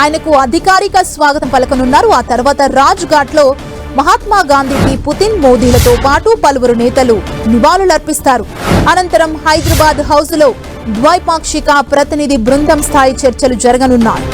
ఆయనకు అధికారిక స్వాగతం పలకనున్నారు. ఆ తర్వాత రాజ్ ఘాట్లో మహాత్మా గాంధీకి పుతిన్ మోదీలతో పాటు పలువురు నేతలు నివాళులర్పిస్తారు. అనంతరం హైదరాబాద్ హౌస్లో ద్వైపాక్షిక ప్రతినిధి బృందం స్థాయి చర్చలు జరగనున్నాయి.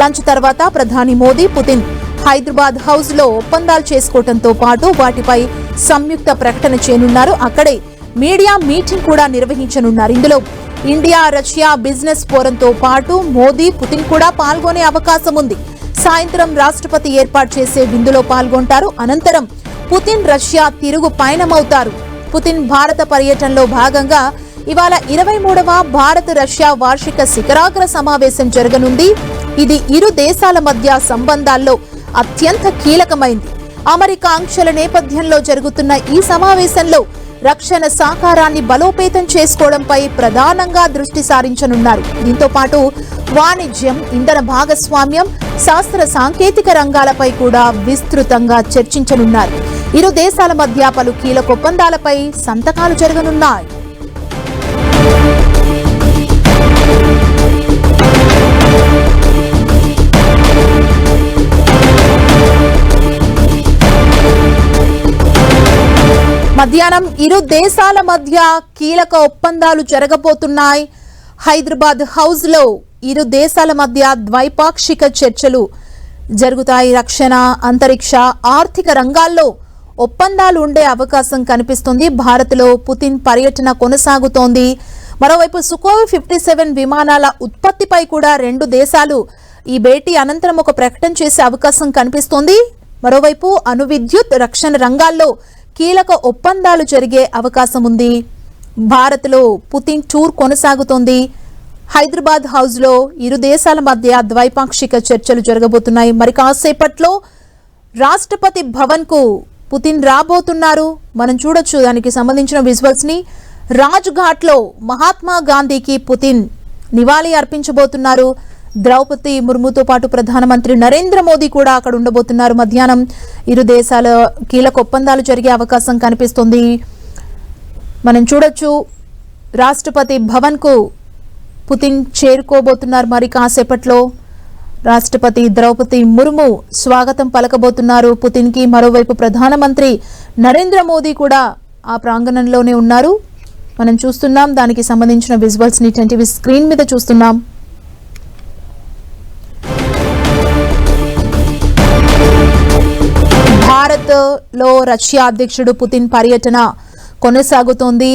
లంచ్ తర్వాత ప్రధాని మోదీ పుతిన్ హైదరాబాద్ హౌస్లో ఒప్పందాలు చేసుకోవడంతో పాటు వాటిపై సంయుక్త ప్రకటన చేయనున్నారు. అక్కడే మీడియా మీటింగ్ కూడా నిర్వహించనున్నారు. ఇందులో ఇండియా రష్యా బిజినెస్ ఫోరంతో పాటు మోదీ పుతిన్ కూడా పాల్గొనే అవకాశం ఉంది. సాయంత్రం రాష్ట్రపతి ఏర్పాటు చేసే విందులో పాల్గొంటారు. అనంతరం పుతిన్ రష్యా తిరుగు పయనమవుతారు. పుతిన్ భారత పర్యటనలో భాగంగా ఇవాళ ఇరవై మూడవ భారత్ రష్యా వార్షిక శిఖరాగ్ర సమావేశం జరగనుంది. ఇది ఇరు దేశాల మధ్య సంబంధాల్లో అత్యంత కీలకమైంది. అమెరికా ఆంక్షల నేపథ్యంలో జరుగుతున్న ఈ సమావేశంలో రక్షణ సహకారాన్ని బలోపేతం చేసుకోవడంపై ప్రధానంగా దృష్టి సారించనున్నారు. దీంతో పాటు వాణిజ్యం ఇంధన భాగస్వామ్యం శాస్త్ర సాంకేతిక రంగాలపై కూడా విస్తృతంగా చర్చించనున్నారు. ఇరు దేశాల మధ్య పలు కీలక ఒప్పందాలపై సంతకాలు జరగనున్నాయి. మధ్యాహ్నం ఇరు దేశాల మధ్య కీలక ఒప్పందాలు జరగబోతున్నాయి. హైదరాబాద్ హౌస్లో ఇరు దేశాల మధ్య ద్వైపాక్షిక చర్చలు జరుగుతాయి. రక్షణ అంతరిక్ష ఆర్థిక రంగాల్లో ఒప్పందాలు ఉండే అవకాశం కనిపిస్తుంది. భారత్లో పుతిన్ పర్యటన కొనసాగుతోంది. మరోవైపు సుకోవి ఫిఫ్టీ సెవెన్ విమానాల ఉత్పత్తిపై కూడా రెండు దేశాలు ఈ భేటీ అనంతరం ఒక ప్రకటన చేసే అవకాశం కనిపిస్తోంది. మరోవైపు అణు విద్యుత్ రక్షణ రంగాల్లో కీలక ఒప్పందాలు జరిగే అవకాశం ఉంది భారత్లో పుతిన్ టూర్ కొనసాగుతోంది. హైదరాబాద్ హౌస్లో ఇరు దేశాల మధ్య ద్వైపాక్షిక చర్చలు జరగబోతున్నాయి. మరి కాసేపట్లో రాష్ట్రపతి భవన్కు పుతిన్ రాబోతున్నారు. మనం చూడొచ్చు దానికి సంబంధించిన విజువల్స్ని. రాజ్ఘాట్లో రాజ్ మహాత్మా గాంధీకి పుతిన్ నివాళి అర్పించబోతున్నారు. ద్రౌపది ముర్ముతో పాటు ప్రధానమంత్రి నరేంద్ర మోదీ కూడా అక్కడ ఉండబోతున్నారు. మధ్యాహ్నం ఇరు దేశాల కీలక ఒప్పందాలు జరిగే అవకాశం కనిపిస్తుంది. మనం చూడొచ్చు రాష్ట్రపతి భవన్కు పుతిన్ చేరుకోబోతున్నారు మరి కాసేపట్లో. రాష్ట్రపతి ద్రౌపది ముర్ము స్వాగతం పలకబోతున్నారు. పుతిన్కి మరోవైపు ప్రధానమంత్రి నరేంద్ర మోదీ కూడా ఆ ప్రాంగణంలోనే ఉన్నారు. మనం చూస్తున్నాం దానికి సంబంధించిన విజువల్స్ని స్క్రీన్ మీద చూస్తున్నాం. భారత్లో రష్యా అధ్యక్షుడు పుతిన్ పర్యటన కొనసాగుతోంది.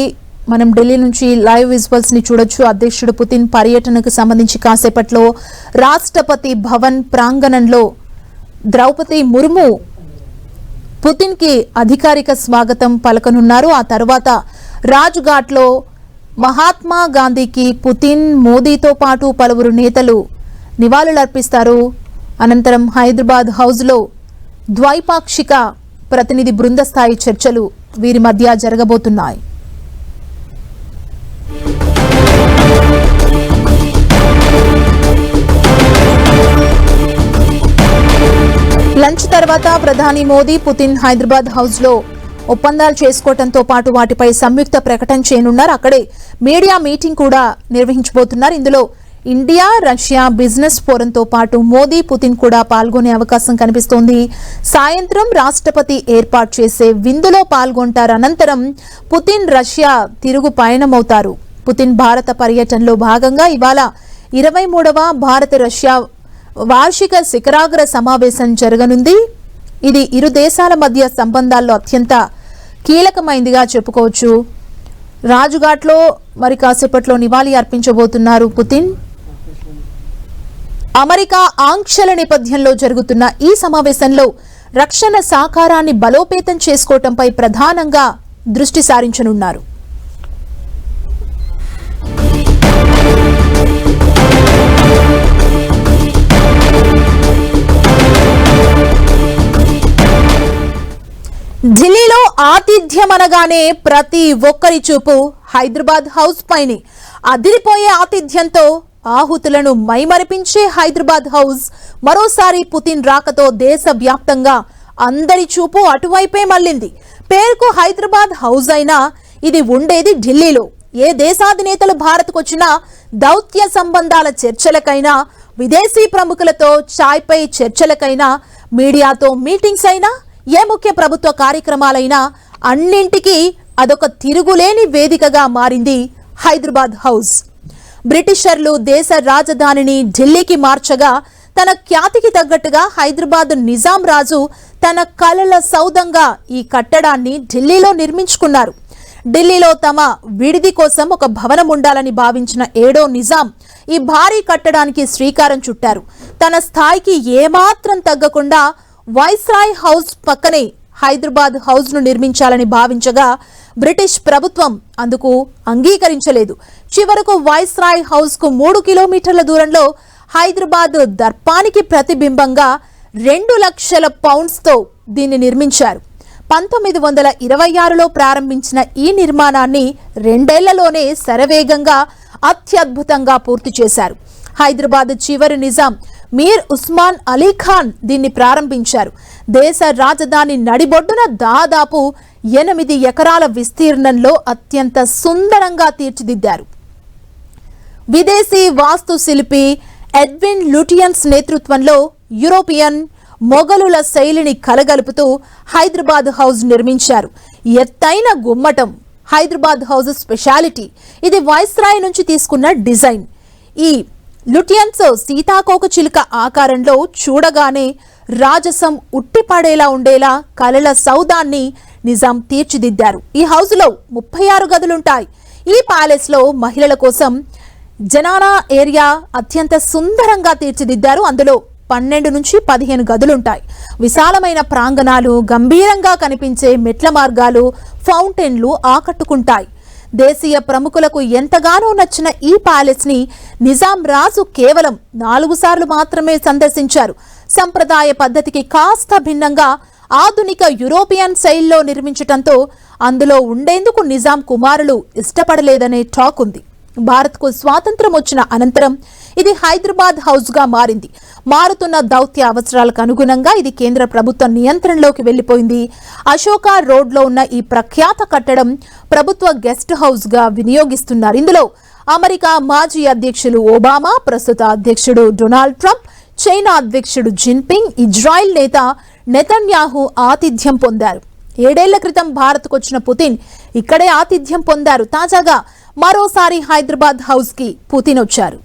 మనం ఢిల్లీ నుంచి లైవ్ విజువల్స్ని చూడొచ్చు. అధ్యక్షుడు పుతిన్ పర్యటనకు సంబంధించి కాసేపట్లో రాష్ట్రపతి భవన్ ప్రాంగణంలో ద్రౌపది ముర్ము పుతిన్కి అధికారిక స్వాగతం పలకనున్నారు. ఆ తర్వాత రాజ్ఘాట్లో మహాత్మా గాంధీకి పుతిన్ మోదీతో పాటు పలువురు నేతలు నివాళులర్పిస్తారు. అనంతరం హైదరాబాద్ హౌస్లో ద్వైపాక్షిక ప్రతినిధి బృంద స్థాయి చర్చలు వీరి మధ్య జరగబోతున్నాయి. లంచ్ తర్వాత ప్రధాని మోదీ పుతిన్ హైదరాబాద్ హౌస్లో ఒప్పందాలు చేసుకోవడంతో పాటు వాటిపై సంయుక్త ప్రకటన చేయనున్నారు. అక్కడే మీడియా మీటింగ్ కూడా నిర్వహించబోతున్నారు. ఇందులో ఇండియా రష్యా బిజినెస్ ఫోరంతో పాటు మోదీ పుతిన్ కూడా పాల్గొనే అవకాశం కనిపిస్తోంది. సాయంత్రం రాష్ట్రపతి ఏర్పాటు చేసే విందులో పాల్గొంటారు. అనంతరం పుతిన్ రష్యా తిరుగు పయనమవుతారు. పుతిన్ భారత పర్యటనలో భాగంగా ఇవాళ ఇరవై మూడవ భారత రష్యా వార్షిక శిఖరాగ్ర సమావేశం జరగనుంది. ఇది ఇరు దేశాల మధ్య సంబంధాల్లో అత్యంత కీలకమైందిగా చెప్పుకోవచ్చు. రాజుఘాట్లో మరి కాసేపట్లో నివాళి అర్పించబోతున్నారు పుతిన్. అమెరికా ఆంక్షల నేపథ్యంలో జరుగుతున్న ఈ సమావేశంలో రక్షణ సహకారాన్ని బలోపేతం చేసుకోవటంపై ప్రధానంగా దృష్టి సారించనున్నారు. ఢిల్లీలో ఆతిథ్యం అనగానే ప్రతి ఒక్కరి చూపు హైదరాబాద్ హౌస్ పైనే. అదిరిపోయే ఆతిథ్యంతో ఆహుతులను మైమరిపించే హైదరాబాద్ హౌస్. మరోసారి పుతిన్ రాకతో దేశవ్యాప్తంగా అందరి చూపు అటువైపే మళ్ళింది. పేరుకు హైదరాబాద్ హౌస్ అయినా ఇది ఉండేది ఢిల్లీలో. ఏ దేశాధినేతలు భారత్కు వచ్చినా దౌత్య సంబంధాల చర్చలకైనా విదేశీ ప్రముఖులతో చాయ్పై చర్చలకైనా మీడియాతో మీటింగ్స్ అయినా ఏ ముఖ్య ప్రభుత్వ కార్యక్రమాలైనా అన్నింటికీ అదొక తిరుగులేని వేదికగా మారింది హైదరాబాద్ హౌస్. బ్రిటిషర్లు దేశ రాజధానిని ఢిల్లీకి మార్చగా తన ఖ్యాతికి తగ్గట్టుగా హైదరాబాద్ నిజాం రాజు తన కలల సౌదంగా ఈ కట్టడాన్ని ఢిల్లీలో నిర్మించుకున్నారు. ఢిల్లీలో తమ విడిది కోసం ఒక భవనం ఉండాలని భావించిన ఏడో నిజాం ఈ భారీ కట్టడానికి శ్రీకారం చుట్టారు. తన స్థాయికి ఏమాత్రం తగ్గకుండా వైస్రాయ్ హౌస్ పక్కనే హైదరాబాద్ హౌస్ను నిర్మించాలని భావించగా బ్రిటిష్ ప్రభుత్వం అందుకు అంగీకరించలేదు. చివరకు వైస్రాయ్ రాయ్ హౌస్కు మూడు కిలోమీటర్ల దూరంలో హైదరాబాద్ దర్పానికి ప్రతిబింబంగా రెండు లక్షల పౌండ్స్తో దీన్ని నిర్మించారు. పంతొమ్మిది వందల ఇరవై ఆరులో ప్రారంభించిన ఈ నిర్మాణాన్ని రెండేళ్ళలోనే శరవేగంగా అత్యద్భుతంగా పూర్తి చేశారు. హైదరాబాద్ చివరి నిజాం మీర్ ఉస్మాన్ అలీ ఖాన్ దీన్ని ప్రారంభించారు. దేశ రాజధాని నడిబొడ్డున దాదాపు ఎనిమిది ఎకరాల విస్తీర్ణంలో అత్యంత సుందరంగా తీర్చిదిద్దారు. విదేశీ వాస్తు శిల్పి ఎడ్విన్ లూటియన్స్ నేతృత్వంలో యూరోపియన్ మొఘలుల శైలిని కలగలుపుతూ హైదరాబాద్ హౌస్ నిర్మించారు. ఎత్తైన గుమ్మటం హైదరాబాద్ హౌస్ స్పెషాలిటీ ఇది వాయిస్రాయ్ నుంచి తీసుకున్న డిజైన్. ఈ లుటియన్స్ సీతాకోక చిలుక ఆకారంలో చూడగానే రాజసం ఉట్టిపడేలా ఉండేలా కలల సౌదాన్ని నిజాం తీర్చిదిద్దారు. ఈ హౌస్లో ముప్పై ఆరు గదులుంటాయి. ఈ ప్యాలెస్లో మహిళల కోసం జనానా ఏరియా అత్యంత సుందరంగా తీర్చిదిద్దారు. అందులో పన్నెండు నుంచి పదిహేను గదులుంటాయి. విశాలమైన ప్రాంగణాలు గంభీరంగా కనిపించే మెట్ల మార్గాలు ఫౌంటైన్లు ఆకట్టుకుంటాయి. దేశీయ ప్రముఖులకు ఎంతగానో నచ్చిన ఈ ప్యాలెస్ని నిజాం రాజు కేవలం నాలుగు సార్లు మాత్రమే సందర్శించారు. సంప్రదాయ పద్ధతికి కాస్త భిన్నంగా ఆధునిక యూరోపియన్ శైలిలో నిర్మించటంతో అందులో ఉండేందుకు నిజాం కుమారులు ఇష్టపడలేదనే టాక్ ఉంది. భారత్కు స్వాతంత్రం వచ్చిన అనంతరం ఇది హైదరాబాద్ హౌస్గా మారింది. మారుతున్న దౌత్య అవసరాలకు అనుగుణంగా ఇది కేంద్ర ప్రభుత్వ నియంత్రణలోకి వెళ్ళిపోయింది అశోక రోడ్లో ఉన్న ఈ ప్రఖ్యాత కట్టడం ప్రభుత్వ గెస్ట్ హౌస్గా వినియోగిస్తున్నారు. ఇందులో అమెరికా మాజీ అధ్యక్షులు ఒబామా ప్రస్తుత అధ్యక్షుడు డొనాల్డ్ ట్రంప్ చైనా అధ్యక్షుడు జిన్పింగ్ ఇజ్రాయెల్ నేత నెతన్యాహు ఆతిథ్యం పొందారు. ఏడేళ్ళ క్రితం భారత్కు వచ్చిన పుతిన్ ఇక్కడే ఆతిథ్యం పొందారు. తాజాగా మరోసారి హైదరాబాద్ హౌస్కి పుతిన్ వచ్చారు